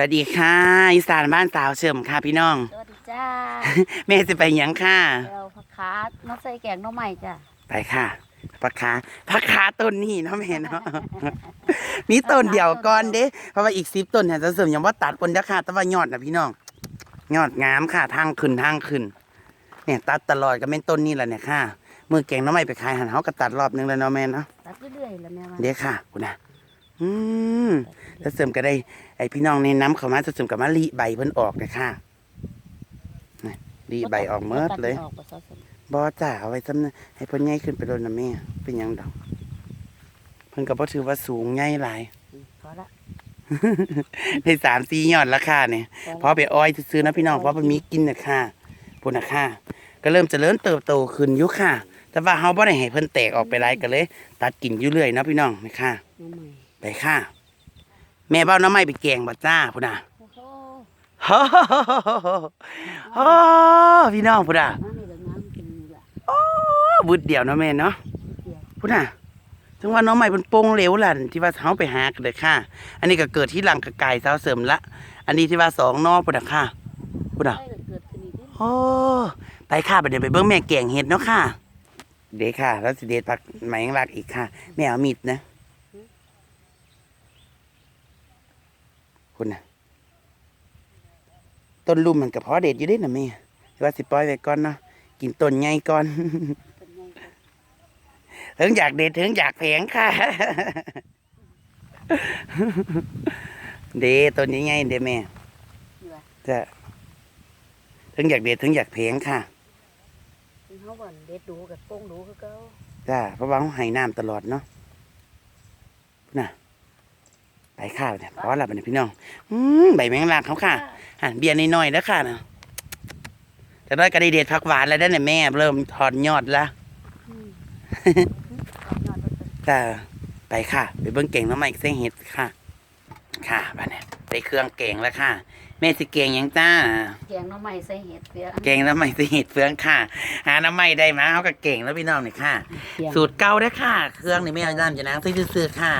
วัสดีค่ะอีสานบ้านสาวเฉิมค่ะพี่น้อง สวัสดีจ้า แม่จะไปหยังค่ะเราผักขาน้องใส่แกงหน้องใหม่จ้ะ ไปค่ะพักขาพักขาต้นนี้เนาะแม่เนาะมีต้นเดียวก่อนเด้เพราะว่าอีกสิบต้นเนี่ยจะเสริมยังว่าตัดบนราคาแต่ว่ายอดนะพี่น้อง ยอดงามค่ะทางขึ้นทางขึ้น เนี่ยตัดตลอดก็เป็นต้นนี่แหละเนี่ยค่ะมือแกงหน้ำไม่ไปขายหันเขาก็ตัดรอบนึงแล้วเนาะแม่เนาะ ตัดเรื่อยๆแล้วแม่ว่าเดี๋ยวค่ะคุณนะอืมจะเสริมก็ได้ ไอพี่น้องในน้ำเขามาจะเสริมกับมาลีใบเพิ่นออกเลยค่ะนี่ลีใบออกเมิดเลยตัดออกบ่ซะสมบอจ่าเอาไว้ซ้ำนะให้เพิ่นใหญ่ขึ้นไปโดนนะแม่ เป็นหยังดอก เพิ่นก็บ่ถือว่าสูงใหญ่หลายอืมพอละในสามสี่ยอดราคาเนี่ยพอไปอ้อยซื้อๆนะพี่น้องเพราะมันมีกินนะค่ะพุ่นนะค่ะก็เริ่มเจริญเติบโตขึ้นอยู่ค่ะ แต่ว่าเฮาบ่ได้ให้เพิ่นแตกออกไปหลายก็เลย ตัดกินอยู่เรื่อยเนาะพี่น้องนะค่ะหน้องใหม่ไปค่ะ แม่เบ้าน้ำไม้ไปแกงบ่จ้าพุ่นน่ะโอ้โหฮ่าฮ่าพี่น้องพุ่นน่ะมาในเรื่องน้ำกินนี่แหละบุดเดียวเนาะแม่เนาะนิดเดียวพุ่นน่ะถึงว่าน้องใหม่เป็นโป่งเหลวล่ะที่ว่าเขาไปหากันเลยค่ะ อันนี้ก็เกิดที่หลังกระไก่เสาเสริมละ อันนี้ที่ว่าสองนอพุ่นน่ะค่ะพุ่นน่ะได้เกิดขึ้นอีกนิดโอ้ไปค่ะไปเดี๋ยวไปเบิ้งแม่แกงเห็ดเนาะค่ะ เด็กค่ะ แล้วสิเด็ดผักไหมงลักอีกค่ะแม่เอามีดนะ คุณน่ะ ต้นลุ่มมันกับพอเด็ดอยู่เด้นะแม่แต่ว่าสิปล่อยไว้ก่อนเนาะกินต้นใหญ่ก่อนเป็นไงครับถึงอยากเด็ดถึงอยากแผงค่ะ เดต้นใหญ่ๆเด้แม่นี่ว่าจะถึงอยากเด็ดถึงอยากแผงค่ะถึงเขาบ่นเด็ดดูกับโป้งดูคือเก่าจ้าเพราะว่าเขาให้น้ำตลอดเนาะน่ะ ไปข้าวเนี่ยเพราะหลับไปเนี่ยพี่น้องอืมใบแมงลักเขาค่ะอะเบียร์น้อยๆแล้วค่ะนะจะได้กระไดเด็ดผักหวานแล้วได้เนี่ยแม่ เริ่มถอนยอดแล้วอืมเอายอดไปเป็นจ้าไปค่ะ ไปเบิ้งเก่งน้องใหม่เส้นเห็ดค่ะ ค่ะไปเนี่ยได้เครื่องเก่งแล้วค่ะ แม่สิเก่งหยังจ้าแกงหน้องใหม่ใส่เห็ดเปียเก่งน้ำใหม่สิเห็ดเฟืองค่ะ หาน้ำใหม่ได้มาเขาก็เก่งแล้วพี่น้องเนี่ยค่ะ สูตรเก่าได้อค่ะ เครื่องนี่ไม่เอาน้ำจะนางซื้อๆค่ะ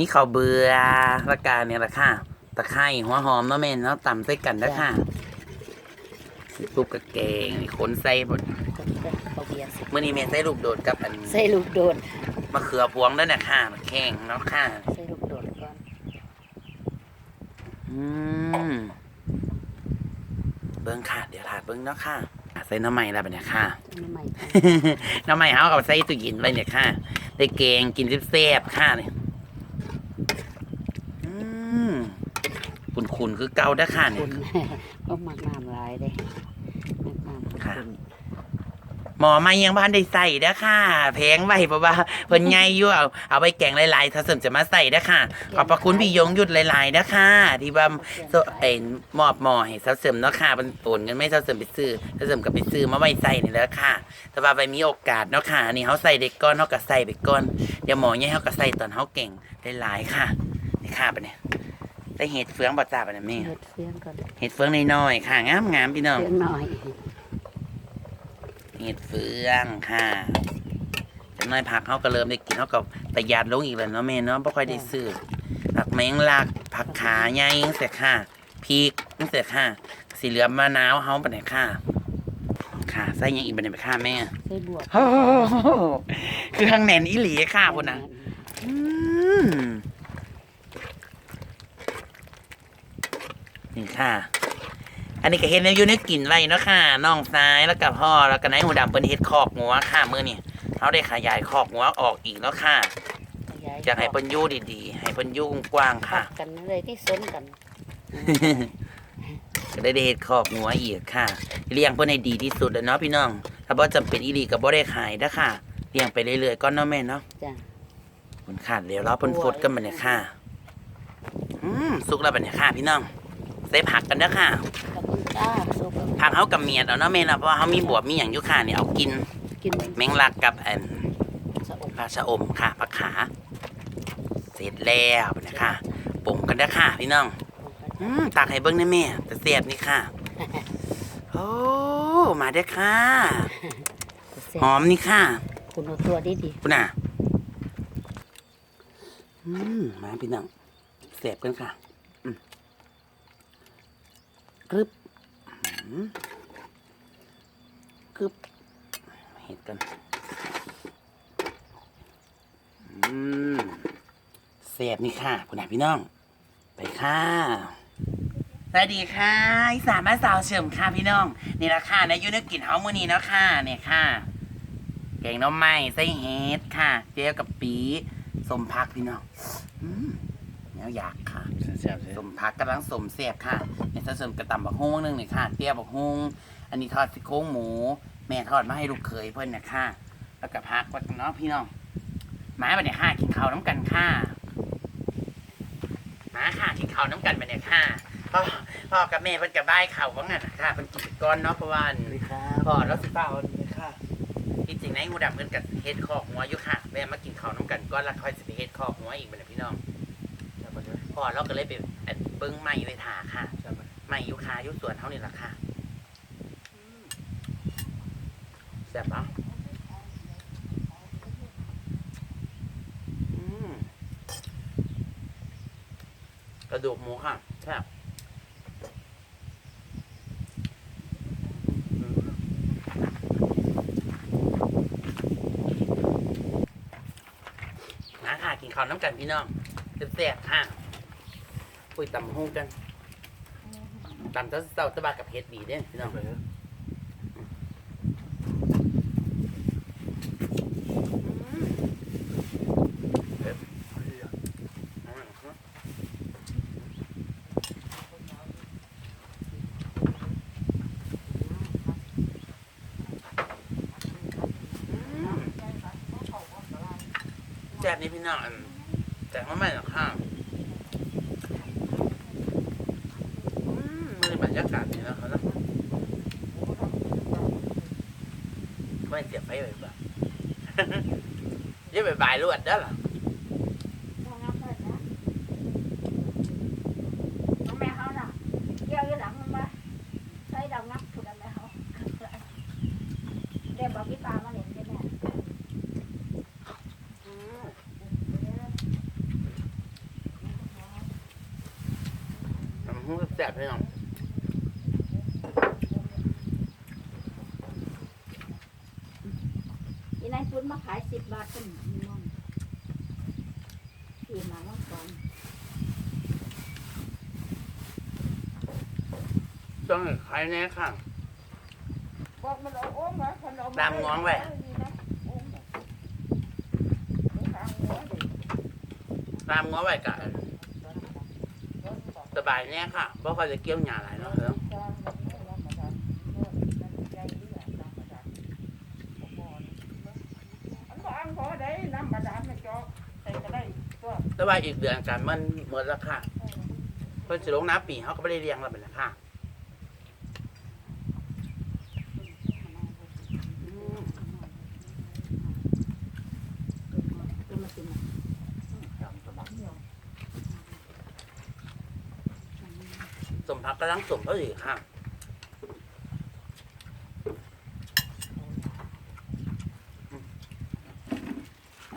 น้ำยานางใส่มีข้าวเบื่อละกาเนี่ยละค่ะ ตะไคร้หัวหอมเนาะแม่นเนาะตำใส่กันนะค่ะซุปกระเกงนี่ขนใส่บดก็จะเอาเบียร์ใส่เมื่อนี้แม่ใส่ลูกโดดกับอันใส่ลูกโดดมะเขือพวงด้วยนะค่ะมะแข้งเนาะค่ะใส่ลูกโดดก่อนอืมเบิ้งค่ะ เดี๋ยวถาดเบิ้งเนาะค่ะใส่น้ำใหม่แล้วแบบเนี้ยค่ะ น้ำใหม่ก่อนน้ำใหม่เอากับใส่ตู้เย็นไว้เนี่ยค่ะได้เกงกินแซ่บๆค่ะเนี่ยอืม ขุนๆคือเก่าเด้อค่ะเนี่คุยณก็มักน้ำหลายเด้มักน้ำค่ะ คุณหมอมายังบ้านได้ใส่เด้อค่ะแพงไว้เพราะว่าเพิ่นใหญ่อยู่เอาเอาไปแกงหลายๆถ้าสมจะมาใส่เด้อค่ะ ขอบพระคุณพี่ยงหยุดหลายๆเด้อค่ะ ที่ว่า โซเอ็นมอบหมอให้เสาเสริมเนาะค่ะมันโอนเงินไม่เสาเสริมไปซื้อเสาเสริมก็ไปซื้อมาไว้ใส่นี่แหล้วค่ะแต่ว่าไปมีโอกาสเนาะค่ะอันนี้เฮาใส่เด็กก่อนเฮาก็ใส่ไปก่อนเดี๋ยวหมอใหญ่เฮาก็ใส่ตอนเฮาเก่งหลายๆค่ะนี่ค่ะบัดนี้ ได้เห็ดเฟืองบ่จ้าบัดนี้แม่เห็ดเฟียงก่อนเห็ดเฟืองน้อยๆค่ะงามๆพี่น้องเฟียงหน่อยเห็ดเฟืองค่ะจากน้อยผักเขาก็เริ่มได้กินเขาก็ประหยัดลงอีกแล้วเนาะแม่เนาะไม่ค่อยได้ซื้อผักแมงลักผักขาใหญ่จังเสียค่ะพริกจังเสียค่ะสีเหลืองมะนาวเขาปะเนี่ยค่ะ ค่ะใส่หยังอีกปะเนี่ยค่ะแม่ใส่บวกโอ้โหคือข้างแน่นอีหลีค่ะพุ่นนะอืม นี่ค่ะ อันนี้ก็เห็นอยู่ในกลิ่นไว้เนาะค่ะน้องซ้ายแล้วกับพ่อแล้วก็นายหูดำเป็นเฮ็ดคอกงัวค่ะมื้อนี้เขาได้ขยายคอกงัวออกอีกเนาะค่ะอยากให้เพิ่นอยู่ดีๆ ให้เพิ่นอยู่กว้างๆค่ะค่ะกันเลยที่ซ้นกัน ก็ได้ได้เฮ็ดคอกงัวอีกค่ะ เลี้ยงเพิ่นให้ดีที่สุดแล้วเนาะพี่น้อง ถ้าบ่จำเป็นอีหลีก็บ่ได้ขายเด้อค่ะเลี้ยงไปเรื่อยๆก่อนเนาะแม่เนาะจ้ะเพิ่นขาดเดี๋ยวรอเพิ่นฟดกันบัดนี้ค่ะ อืมสุกแล้วบัดนี้ค่ะพี่น้อง ใส่ผักกันเด้อค่ะขอบคุณจ้าสุกผักเฮากับเมียดเอาเนาะแม่เนาะเพราะว่าเฮามีบวบมีหยังอยู่ค่ะนี่เอากินกินแมงลักกับอันสะอกปลาชะอมค่ะปลาขา เสร็จแล้วนะคะปุ่มกันนะค่ะพี่น้องอืมตักให้เบิ้งได้แม่แต่เสียบนี่ค่ะโอ้มาได้อค่ะหอมนี่ค่ะ คุณเอาตัวดีดีคุณน่ะอืมมาพี่น้องเสียบกันค่ะ อืม กรึบอืม กรึบเห็ดกันอืมเสียบนี่ค่ะคุณอาพี่น้อง ไปค่ะสวัสดีค่ะอีสานบ้านสาวเฉิมค่ะพี่น้อง นี่ละค่ะในยูนิกินเฮามือนี้เนาะค่ะเนี่ยค่ะ แกงหน้ำไม้ไส้เฮ็ดค่ะ เจียวกับปีสมพักพี่น้องอืมแล้วอยากค่ะแซ่บเลยสมพักกำลังสมเสียบค่ะเนี่ยถ้าสมกระตำบักฮุ้งนึงนี่ค่ะเตี้ยบักฮุ้งอันนี้ทอดซี่โครงหมู แม่ทอดมาให้ลูกเขยเพิ่นนะค่ะแล้วก็พักไว้กันเนาะพี่น้องมาไปเนี่ยค่ะกินข้าวน้ำกันค่ะมาค่ะกินข้าวน้ำกันไปเนี่ยค่ะพ่อพ่อกับแม่เพิ่นกับบ้ายข้าวว่างั้นน่ะค่ะเพิ่นกินไปก่อนเนาะเพราะว่าสวัสดีครับพ่อแล้วสิป้าวันนี้ค่ะที่จริงในงูดำเพิ่นกับเฮ็ดคอกหัวอยู่ค่ะแม่มากินข้าวน้ำกันก่อนแล้วค่อยสิไปเฮ็ดคอกหัวอีกบัดนี้พี่น้องแซ่บปะเนี่ยพ่อเราก็เลยไปอันเบิ้งไม้ไว้ถ่าค่ะแซ่บปะ ไม้อยุคาอยุสวนเท่านี้ล่ะค่ะแซ่บปะอืมกระดูกหมูค่ะแซ่บนะค่ะ กินข้าวน้ำกันพี่น้องแซ่บๆค่ะคุยตำหูกัน ตำเต้าเต้าตะบากับเฮ็ดดีเด้พี่น้องไปเลยแซ่บนี่พี่น้องอันแต่ว่าไม่หรอกค่ะอืมมันบรรยากาศนี่นะครับเนาะ ไม่เสียบไฟไว้ป่ะเดี๋ ขายสิบบาทขึ้นมีมอนขี่มาเมื่อก่อนต้องใครแน่ค่ะบอกมันเอาโอ้มเหรอขนมตามง้องไว้ตามง้อไว้กะสบายแน่ค่ะเพราะเขาจะเกี่ยวหยาหลายเนาะเนาะ แต่ว่าอีกเดือนกันมันหมดแล้วค่ะเพิ่นสิลงน้ำปีเขาก็ไม่ได้เลี้ยงเราเป็นละค่ะสมพักกำลังสมเขาอีกค่ะ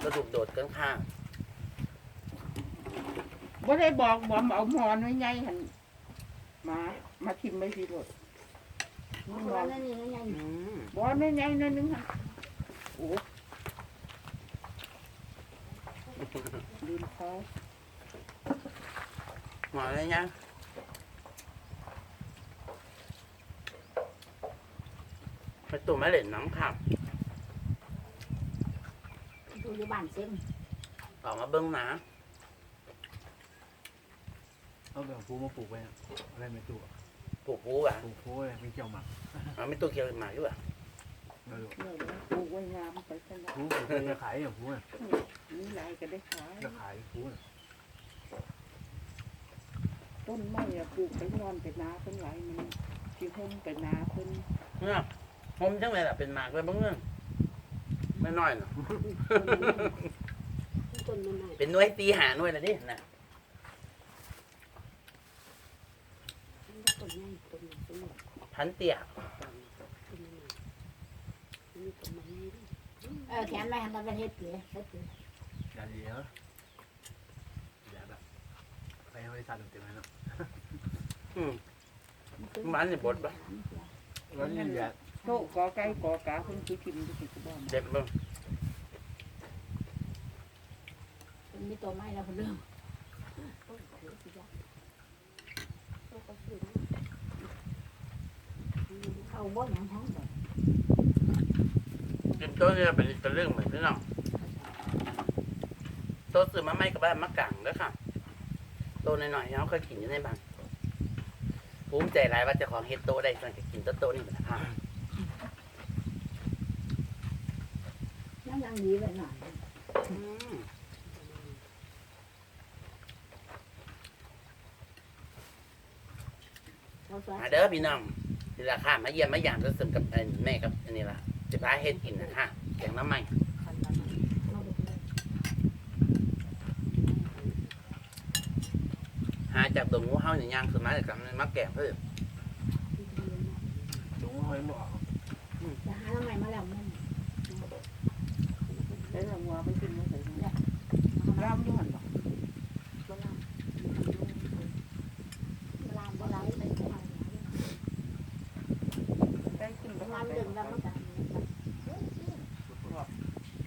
กระดูกโดดกันค่ะ บ่ได้บอกบอมเอาหมอนไว้ไงหันมา มาทิมไปสิรถมันว่านั่นนี่นั่นยังอืมบอนไว้ไงนั่นนึงหันโอ้ลืมเขาหมอเลยนะไปตุ่มไม่เล่นน้ำค่ะดูอยู่บ้านเซ็งออกมาเบิ้งหนา เอาแบบปูมาปลูกไว้อะอะไรไม่ตู้อะปลูกปูอะปลูกโค้อะไรไม่เกี่ยวหมักเอาไม่ตู้เคียวหมาอยู่อะไม่รู้เนี่ยนะปลูกไว้งามไปขนาดปูปลูกไปจะขายอย่างปูอะนี้ไรก็ได้ขายจะขายปูอะต้นไม้อะปลูกไปนอนไปนาเพิ่นไหลมันที่ห่มไปนาเพิ่นเนี่ยผมจังเลยล่ะเป็นหมากเลยบ้างเงี้ยไม่น้อยเนาะต้นมันหน่อยเป็นหน่วยตีหาหน่วยนะดินะ ต้นใหญ่ต้นใหญ่ต้นใหญ่พันเตี้ยต้นใหญ่นี่ต้นใหญ่เออแถมอะไรทำเป็นเฮ็ดเก๋เฮ็ดเก๋อย่าเลี้ยอย่าแบบไปให้บริษัทเต็มๆเลยเนาะอืมมันคือมันนี่บดปะแล้วนี่แหละโตกอไก่กอกาเพิ่นคือทิมที่สิบ่มาเด็ดเบิ่งมันมีตัวไม้แล้วเพิ่นเริ่มเข้า บ่หยังทั้งบ่กินตัวนี้เป็นตะเรื่องเหมือนพี่น้องโตซื้อมาไม่กับบ้านมะกังเด้อค่ะโตหน่อยๆเขาเคยกินอยู่ในบ้านภูมิใจหลายว่าเจะของเฮ็ดโตได้ส่วนจะกินโตโตนี่แหละค่ะนั่นยังดีไปหน่อยอืมเขาสอนมาเด้อพี่น้อง นี่ละค่ะมาเยี่ยมมาหยามจะซึมกับไอ้แม่กับอันนี้ละจะพาเฮ็ดกินนะค่ะแกงน้ำใหม่คันนั้นเอาไปเลยหาจากตัวงูเห่าเนี่ยย่างคือมาจากกันมาแกงเพิ่มจุงห้อยหมอกจะหาทำไมมาแล้วมันได้ละงัวไปกินมาใส่เนี่ยรามอยู่หั่นบ่บ่ลามลามบ่ลามไปไป ได้กินบ่ ลา ลาม ม ดึงแล้วมันก็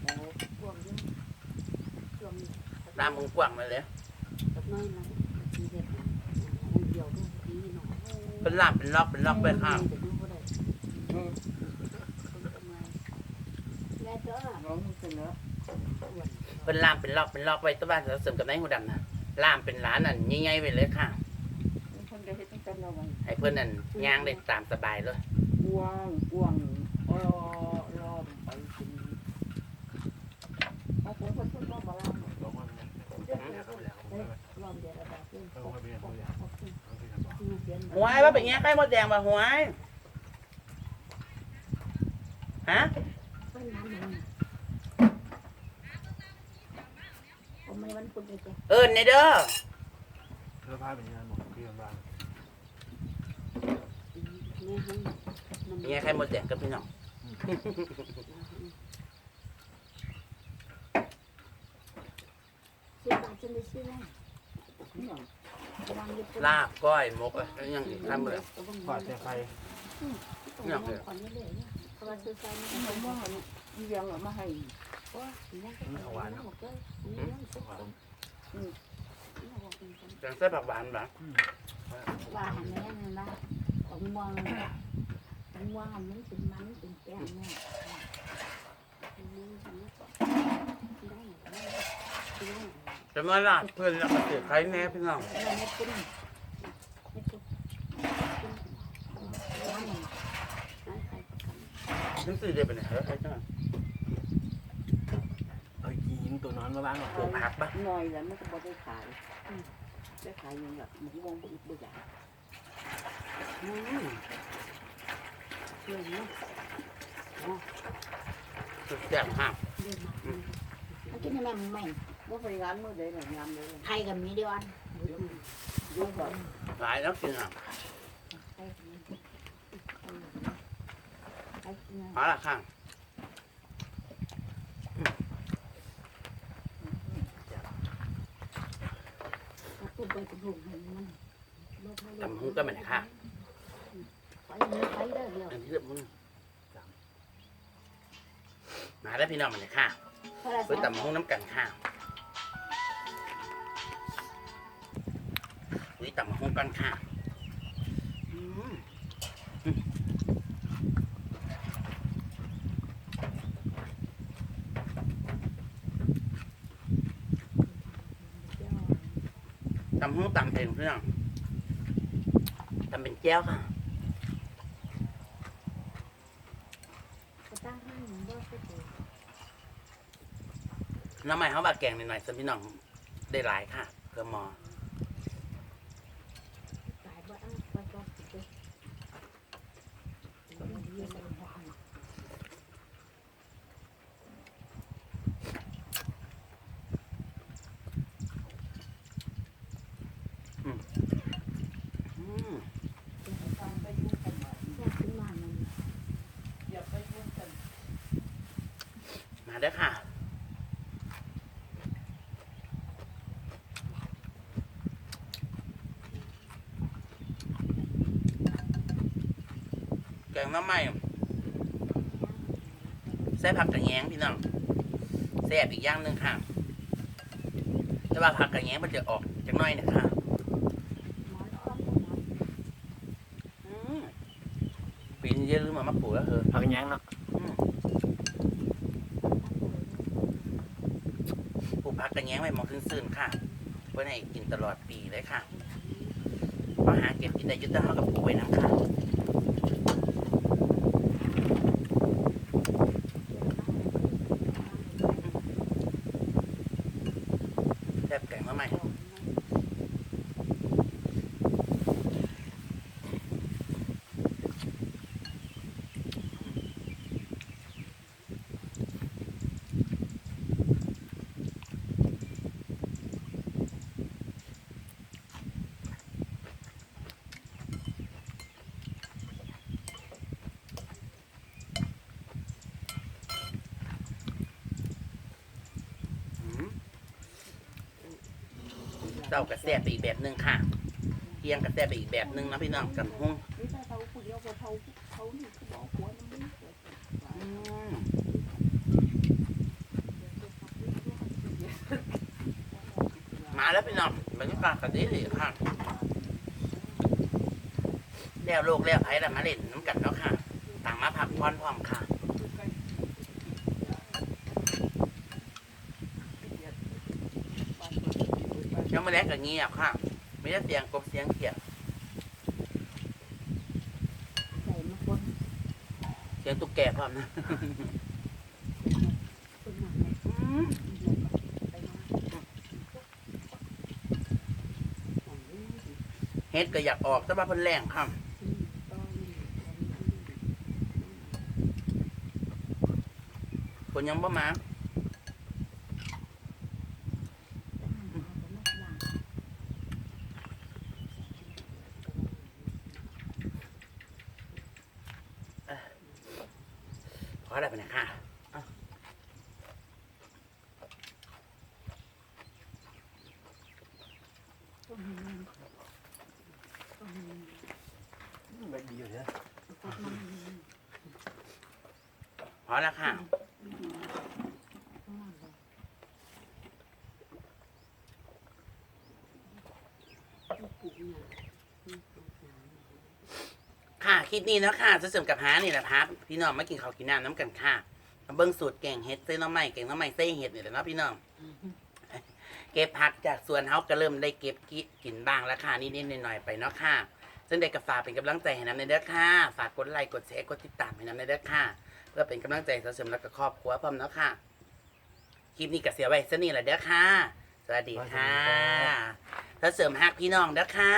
โอ้ พวกนี้ช่ วงนี้ตามมึงกว้างมาเลยกับน้อยนะทีเด็ดมันเดียวด้วยทีหน่อยเป็นลาบเป็นล็อกเป็นล็อกไปค่ะเออแม่เจ้าน้องมันเสนอเป็นลามเป็นล็อกเป็นล็อกไว้ตัวบ้านเราเสริมกับนายหูดำนะลามเป็นร้านนั่นใหญ่ๆไปเลยค่ะเพิ่นก็เฮ็ดจังซั่นเอาไว้ให้เพื่อนนั่นย่างได้ตามสบายเลยกว้างกว้างเออล้อมไปกินเอาผมเพิ่นเพิ่นก็บ่ลาม ลงมาเนี่ยเนี่ยเขาแล้วเขาไป ลอมเดียวแบบนี้ เขาไปเป็นเขาแล้วเขาไปทำบอก หวยว่าเป็นไงไข่มดแดงมาหวยฮะเป็นน้ำมันผมไม่วันพุธเลยจ้ะเอิญในเด้อเสื้อผ้าเป็นยังไงหมดที่บ้านแม่ให้เป็นไงไข่มดแดงกับพี่น้องซื้อบาทจะไม่ซื้อแน่นี่หยังวางยึด ลาบก้อยหมกอะไรยังอีกทำเลยทอดแต่ไฟเนี่ยก่อนนี้เลยเนี่ยเพราะว่าซื้อไฟไม่ผมได้ว่าอันอีหยังเอามาให้ว่าเนี่ยก็หวานหมดเลยเนี่ยสุกหวานแกงเส้นผักหวานปะว่าหันแม่นั่นนะของมองของมองมันเป็นมันเป็นแป้งแม่ได้ได้ได้ จะมาลาบเพื่อนแล้วก็เสียไข่แน่พี่น้องเราไม่กินไม่กินร้านไหนร้านใครประกันสื่อเดียวไปไหนแล้วใครจะมาเอายิงตัวนอนมาบ้างหรอปลูกผักปะหน่อยแล้วมันก็บ่ได้ขายได้ขายยังแบบหมูวงบ่อีกบ่อยากอืมเรื่องนี้สุดแซ่บมากเรื่องมันกินอะไรใหม่ บ่ไปงานมื้อใดล่ะยามใดล่ะไทยกับมีเดียวอันอยู่ก่อนหลายแล้วกินอะไทยไทยกินมาละข้างพูดไปกับลุงมันตำหุ้งก็เหมือนค่ะไปไปได้เดียวอันที่เรียบมึงมาแล้วพี่น้องมันเลยค่ะเพราะอะไรเพื่อตำหุ้งน้ำกันค่ะนี่ ตำหุ้งกันค่ะอืมตำหุ้งตำเองพี่น้องตำเป็นแก้วค่ะตั้งให้หนูว่าก็ถูกน้ำใหม่เขาบาแกงหน่อยๆสพี่น้องได้หลายค่ะ เพื่อหมอ หลายบ้านไปก็ถูกเยอะเลย อื มาเด้อค่ะ งหน้ำใหม่ใส่ผักกระแยงพี่น้องแซ่บอีกอย่างหนึ่งค่ะ แต่ว่าผักกระแยงมันจะออกจังน้อยนะคะหมอนอ้อมหมอนอืมปีนี้เยอะลืมมามาปลูกแล้วเออผักยังเนาะอืมปลูกผักกระแยงไว้หมองซื่นๆค่ะเพื่อให้กินตลอดปีเลยค่ะเพราะหาเก็บกินได้อยุติเท่ากับปลูกไว้น้ำค่ะ แซ่บแกงมาใหม่ อืม เจ้ากระแซ่ไปอีกแบบหนึ่งค่ะเที่ยงกระแซ่ไปอีกแบบหนึ่งนะพี่น้องกับหุ้งนี่ถ้าเขาผู้เดียวบ่เท่าเขานี่เขาบอกหัวมันไม่เกิดอืมมาแล้วพี่น้องบรรยากาศก็ดีดีค่ะแล้วโลกแล้วไผ่ละมาเล่นน้ำกันแล้วค่ะ ต่างมาพักผ่อนพร้อมค่ะ ไม่แลกกับเงียบค่ะไม่ได้เสียงกบเสียงเขียดใส่มาคนเสียงตุ๊กแกพร้อมนะคนมาเลยอืมไปมาอันนี้เฮ็ดก็อยากออกแต่ว่าเพิ่นแรงค่ะอืมต้องคนยังบ่มาขอได้ปะเนี่ยค่ะอะ แบบดีอยู่เนี่ย พอแล้วค่ะ ค่ะคลิปนี้เนาะค่ะจะเสริมกับหานี่แหละพักพี่น้องมากินข้าวกินน้ำน้ำกันค่ะมาเบิ้งสูตรแกงเห็ดเส้นน้ำใหม่แกงน้ำใหม่เส้นเห็ดนี่แหละเนาะพี่น้องเก็บผักจากสวนเฮาก็เริ่มได้เก็บกินบ้างแล้วค่ะนิดๆหน่อยๆไปเนาะค่ะซึ่งได้กระฝากเป็นกำลังใจให้น้ำในเด้อค่ะฝากกดไลค์กดแชร์กดติดตามให้น้ำในเด้อค่ะเพื่อเป็นกำลังใจให้เสริมและก็ครอบครัวพร้อมเนาะค่ะคลิปนี้ก็เสียไว้ซะนี่แหละเด้อค่ะ สวัสดีค่ะ และเสริมหักพี่น้องเด้อค่ะ